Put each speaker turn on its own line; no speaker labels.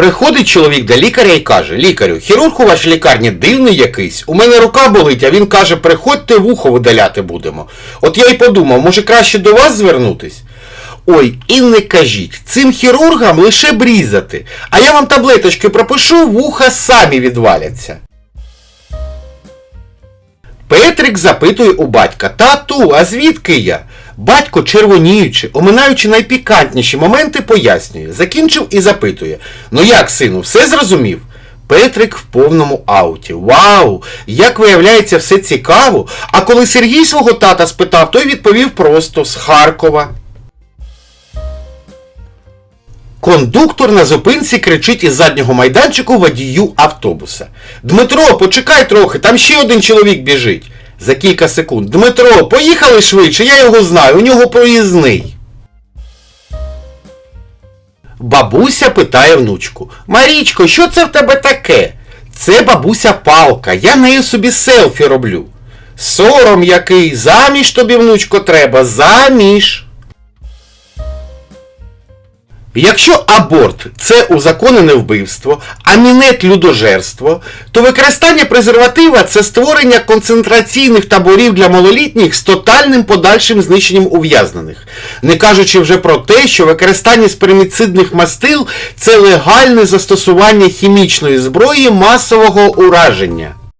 Приходить чоловік до лікаря і каже: лікарю, хірург у вашій лікарні дивний якийсь. У мене рука болить, а він каже, приходьте вухо видаляти будемо. От я й подумав, може краще до вас звернутись? Ой, і не кажіть, цим хірургам лише брізати, а я вам таблеточки пропишу, вуха самі відваляться. Петрик запитує у батька: Тату, а звідки я? Батько, червоніючи, оминаючи найпікантніші моменти, пояснює, закінчив і запитує: Ну як, сину, все зрозумів? Петрик в повному ауті. Вау! Як виявляється, все цікаво. А коли Сергій свого тата спитав, той відповів просто з Харкова. Кондуктор на зупинці кричить із заднього майданчику водію автобуса. Дмитро, почекай трохи, там ще один чоловік біжить. За кілька секунд. Дмитро, поїхали швидше, я його знаю, у нього проїзний. Бабуся питає внучку. Марічко, що це в тебе таке? Це бабуся палка, я нею собі селфі роблю. Сором який, заміж тобі, внучко, треба, заміж. Якщо аборт це узаконене вбивство, а мінет людожерство, то використання презерватива це створення концентраційних таборів для малолітніх з тотальним подальшим знищенням ув'язнених, не кажучи вже про те, що використання сперміцидних мастил це легальне застосування хімічної зброї масового ураження.